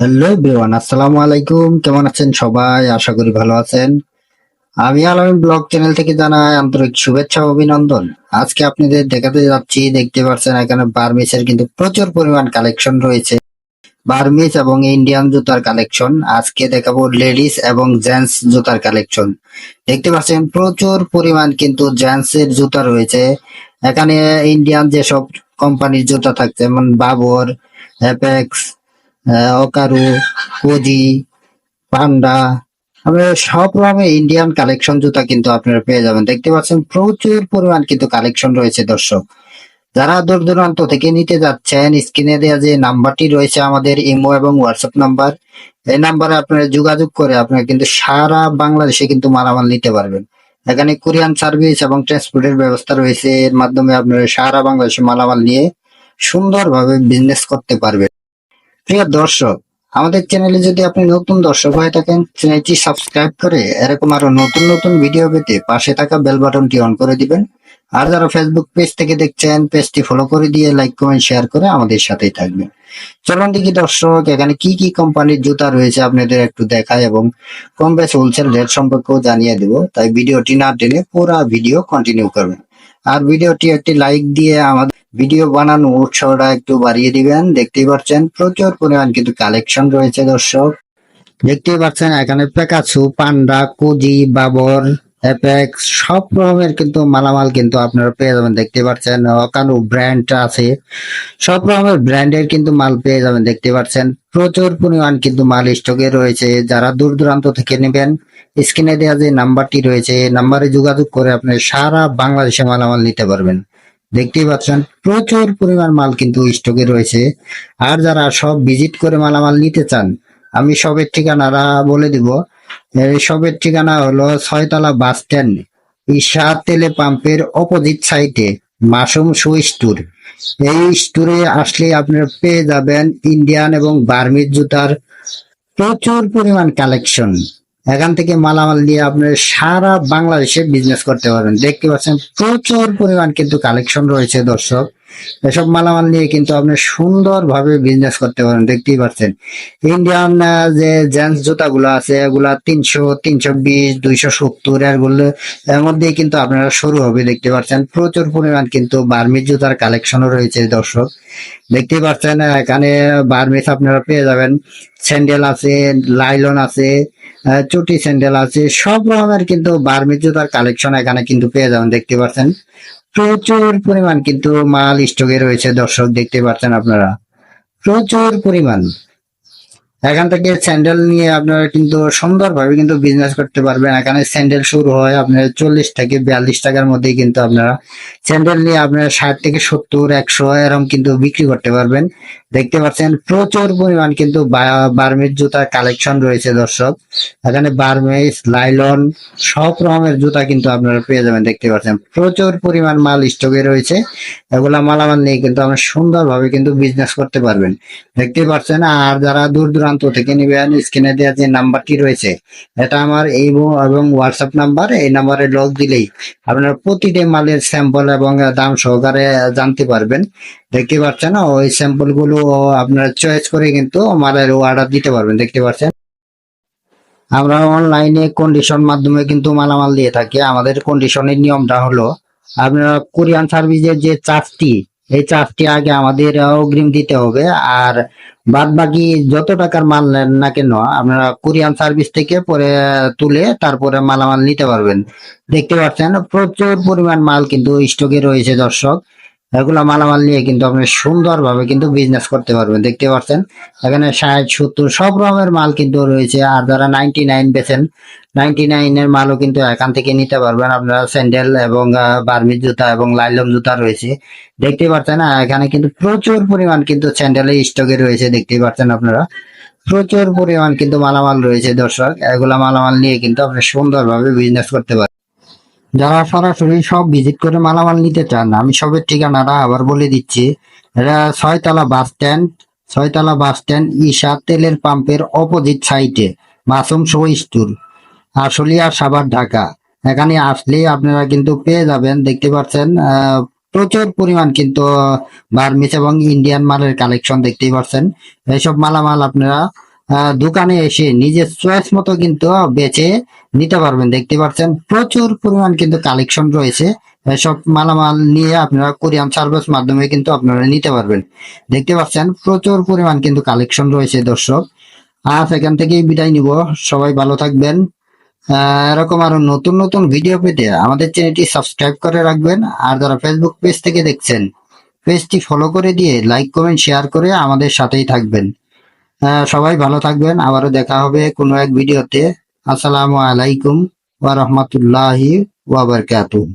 Hello everyone আসসালামু আলাইকুম কেমন আছেন সবাই? আশা করি ভালো আছেন। আমি আলামিন ব্লগ চ্যানেল থেকে জানাই আন্তরিক শুভেচ্ছা অভিনন্দন। আজকে আপনাদের দেখাতে যাচ্ছি, দেখতে পাচ্ছেন এখানে বার্মিসের কিন্তু প্রচুর পরিমাণ কালেকশন রয়েছে। বার্মিস এবং ইন্ডিয়ান জুতার কালেকশন। আজকে দেখাবো লেডিস এবং জেন্টস জুতার কালেকশন। দেখতে পাচ্ছেন প্রচুর পরিমাণ কিন্তু জেন্টস এর জুতা রয়েছে। এখানে ইন্ডিয়ান যেসব কোম্পানির জুতা থাকছে, যেমন বাবর অ্যাপেক্স অকারু কোজি পান্ডা আপনারা সব রকমের ইন্ডিয়ান কালেকশন জুতা কিন্তু আপনারা পেয়ে যাবেন। দেখতে পাচ্ছেন, প্রচুর পরিমাণ কিন্তু কালেকশন রয়েছে, দর্শক। যারা দূর দূরান্ত থেকে নিতে যাচ্ছেন, স্ক্রিনে দেওয়া যে নাম্বারটি রয়েছে আমাদের ইমো এবং হোয়াটসঅ্যাপ নাম্বার, এই নাম্বারে আপনারা যোগাযোগ করে আপনারা কিন্তু সারা বাংলাদেশে কিন্তু মালামাল নিতে পারবেন। এখানে কোরিয়ান সার্ভিস এবং ট্রান্সপোর্টের ব্যবস্থা রয়েছে, এর মাধ্যমে আপনারা সারা বাংলাদেশে মালামাল নিয়ে সুন্দরভাবে বিজনেস করতে পারবেন। প্রিয় দর্শক, আমাদের চ্যানেলে যদি আপনি নতুন দর্শক হয়ে থাকেন, চ্যানেলটি সাবস্ক্রাইব করে এরকম আরও নতুন নতুন ভিডিও পেতে পাশে থাকা বেল বাটনটি অন করে দিবেন। আর যারা ফেসবুক পেজ থেকে দেখছেন পেজটি ফলো করে দিয়ে লাইক কমেন্ট শেয়ার করে আমাদের সাথেই থাকবেন। চলুন দেখি দর্শক, এখানে কি কি কোম্পানির জুতা রয়েছে আপনাদের একটু দেখায় এবং কম বেশ হোলসেল রেট সম্পর্কেও জানিয়ে দেব। তাই ভিডিওটি না টেনে পুরো ভিডিও কন্টিনিউ করবেন। আর ভিডিওটি একটি লাইক দিয়ে আমাদের ভিডিও বানানো উৎসাহটা একটু বাড়িয়ে দিবেন। দেখতেই পাচ্ছেন প্রচুর পরিমাণ কিন্তু কালেকশন রয়েছে, দর্শক। দেখতেই পাচ্ছেন এখানে পেকাচু পান্ডা কুজি বাবর অ্যাপেক্স সব রকমের কিন্তু মালামাল কিন্তু আপনারা পেয়ে যাবেন। দেখতে পাচ্ছেন অকানু ব্র্যান্ড আছে। সব রকমের ব্র্যান্ডের কিন্তু মাল পেয়ে যাবেন। দেখতে পাচ্ছেন প্রচুর পরিমাণ কিন্তু মাল স্টকে রয়েছে। যারা দূর দূরান্ত থেকে নেবেন, স্ক্রিনে দেওয়া যে নাম্বারটি রয়েছে নাম্বারে যোগাযোগ করে আপনি সারা বাংলাদেশে মালামাল নিতে পারবেন। দেখতেই পাচ্ছেন, প্রচুর পরিমাণ মাল কিন্তু স্টকে রয়েছে। আর যারা সব ভিজিট করে মালামাল নিতে চান, আমি সবের ঠিকানারা বলে দিব। সবের ঠিকানা হলো ছয়তলা বাস স্ট্যান্ড, ঈশা তেলে পাম্পের অপোজিট সাইডে মাসুম শু স্টোর এই স্টোরে আসলে আপনারা পেয়ে যাবেন ইন্ডিয়ান এবং বার্মিজ জুতার প্রচুর পরিমাণ কালেকশন এখান থেকে মালামাল নিয়ে আপনার সারা বাংলাদেশে বিজনেস করতে পারবেন। দেখতে পাচ্ছেন প্রচুর পরিমাণ কিন্তু কালেকশন রয়েছে দর্শক। এসব মালামাল নিয়ে কিন্তু আপনি সুন্দরভাবে বিজনেস করতে পারেন, দেখতেই পাচ্ছেন। ইন্ডিয়ান যে জেন্টস জুতাগুলো আছে, এগুলা তিনশো তিনশো বিশ, দুইশো সত্তর এগুলো এর মধ্যেই কিন্তু আপনারা শুরু হবে, দেখতে পাচ্ছেন। প্রচুর পরিমাণ কিন্তু বার্মিজ জুতার কালেকশনও রয়েছে, দর্শক। দেখতেই পাচ্ছেন, এখানে বার্মিজ আপনারা পেয়ে যাবেন। স্যান্ডেল আছে, লাইলন আছে চটি স্যান্ডেল আছে, সব রকমের কিন্তু বার্মিজ জুতার কালেকশন এখানে কিন্তু পেয়ে যাবেন, দেখতে পাচ্ছেন। প্রচুর পরিমাণ কিন্তু মাল স্টকে রয়েছে, দর্শক দেখতে পাচ্ছেন আপনারা। প্রচুর পরিমাণ। এখান থেকে স্যান্ডেল নিয়ে আপনারা কিন্তু সুন্দরভাবে কিন্তু বিজনেস করতে পারবেন। এখানে স্যান্ডেল শুরু হয় আপনার চল্লিশ থেকে বিয়াল্লিশ টাকার মধ্যেই কিন্তু আপনারা স্যান্ডেল নিয়ে আপনারা ষাট থেকে সত্তর, একশো এরকম কিন্তু বিক্রি করতে পারবেন। দেখতে পাচ্ছেন, প্রচুর পরিমাণ কিন্তু বার্মিজ জুতার কালেকশন রয়েছে দর্শক। এখানে বার্মিজ, লাইলন, সব রকমের জুতা কিন্তু আপনারা পেয়ে যাবেন, দেখতে পাচ্ছেন। প্রচুর পরিমাণ মাল স্টকে রয়েছে। এগুলা মালামাল নিয়ে কিন্তু আপনারা সুন্দরভাবে কিন্তু বিজনেস করতে পারবেন। দেখতে পাচ্ছেন, আর যারা দূর দূরান্ত থেকে নেবেন স্ক্রিনে দেওয়া যে নাম্বারটি রয়েছে, এটা আমার এই এবং হোয়াটসঅ্যাপ নাম্বার, এই নাম্বারে লগ দিলেই আপনারা প্রতিটি মালের স্যাম্পল এবং দাম সহকারে জানতে পারবেন। দেখতে পাচ্ছেন ওই স্যাম্পলগুলো আপনারা চয়েস করে কিন্তু মালের অর্ডার দিতে পারবেন, দেখতে পাচ্ছেন আমরা অনলাইনে কন্ডিশন মাধ্যমে কিন্তু মালামাল দিয়ে থাকি। আমাদের কন্ডিশনের নিয়মটা হলো, আপনারা কোরিয়ান সার্ভিসের যে চার্জটি এই চার্জটি আগে আমাদের অগ্রিম দিতে হবে। আর বাদ বাকি যত টাকার মাল নেন না কেন, আপনারা কোরিয়ান সার্ভিস থেকে পরে তুলে তারপরে মালামাল নিতে পারবেন। দেখতে পাচ্ছেন, প্রচুর পরিমাণ মাল কিন্তু স্টকে রয়েছে দর্শক। এগুলা মালামাল নিয়ে কিন্তু আপনি সুন্দরভাবে কিন্তু বিজনেস করতে পারবেন, দেখতে পাচ্ছেন? এখানে ষাট, সত্তর, সব রকমের মাল কিন্তু রয়েছে। আর যারা নাইনটি নাইন বেছেন নাইনটি নাইনের মালও কিন্তু এখান থেকে নিতে পারবেন। আপনারা স্যান্ডেল এবং বার্মিজ জুতা এবং লাইলন জুতা রয়েছে। দেখতে পাচ্ছেন এখানে কিন্তু প্রচুর পরিমাণ কিন্তু স্যান্ডেলের স্টকে রয়েছে, দেখতে পাচ্ছেন আপনারা? প্রচুর পরিমাণ কিন্তু মালামাল রয়েছে, দর্শক। এগুলা মালামাল নিয়ে কিন্তু আপনি সুন্দরভাবে বিজনেস করতে পারেন যারা সরাসরি সব ভিজিট করে মালামাল নিতে চান, আমি সবের ঠিকানাটা আবার বলে দিচ্ছি। এটা Chhoytola bus stand Chhoytola bus stand Isha তেলের পাম্পের অপোজিট সাইডে মাসুম শো স্টোর, আশুলিয়া, সাভার, ঢাকা। এখানে আসলে আপনারা কিন্তু পেয়ে যাবেন, দেখতে পাচ্ছেন প্রচুর পরিমাণ কিন্তু বার্মিস এবং ইন্ডিয়ান মালের কালেকশন দেখতেই পাচ্ছেন। এইসব মালামাল আপনারা দোকানে এসে নিজের চয়েস মতো কিন্তু বেচে নিতে পারবেন। দেখতে পাচ্ছেন, প্রচুর পরিমাণ কিন্তু কালেকশন রয়েছে। সব মালামাল নিয়ে আপনারা কোরিয়ান সার্ভিস মাধ্যমে কিন্তু আপনারা নিতে পারবেন। দেখতে পাচ্ছেন, প্রচুর পরিমাণ কিন্তু কালেকশন রয়েছে দর্শক। আর এখান থেকেই বিদায় নিব। সবাই ভালো থাকবেন। এরকম আরও নতুন নতুন ভিডিও পেতে আমাদের চ্যানেলটি সাবস্ক্রাইব করে রাখবেন। আর যারা ফেসবুক পেজ থেকে দেখছেন পেজটি ফলো করে দিয়ে লাইক কমেন্ট শেয়ার করে আমাদের সাথেই থাকবেন। সবাই ভালো থাকবেন। আবারও দেখা হবে কোনো এক ভিডিওতে। আসসালামু আলাইকুম ওয়া রাহমাতুল্লাহি ওয়া বারাকাতুহু।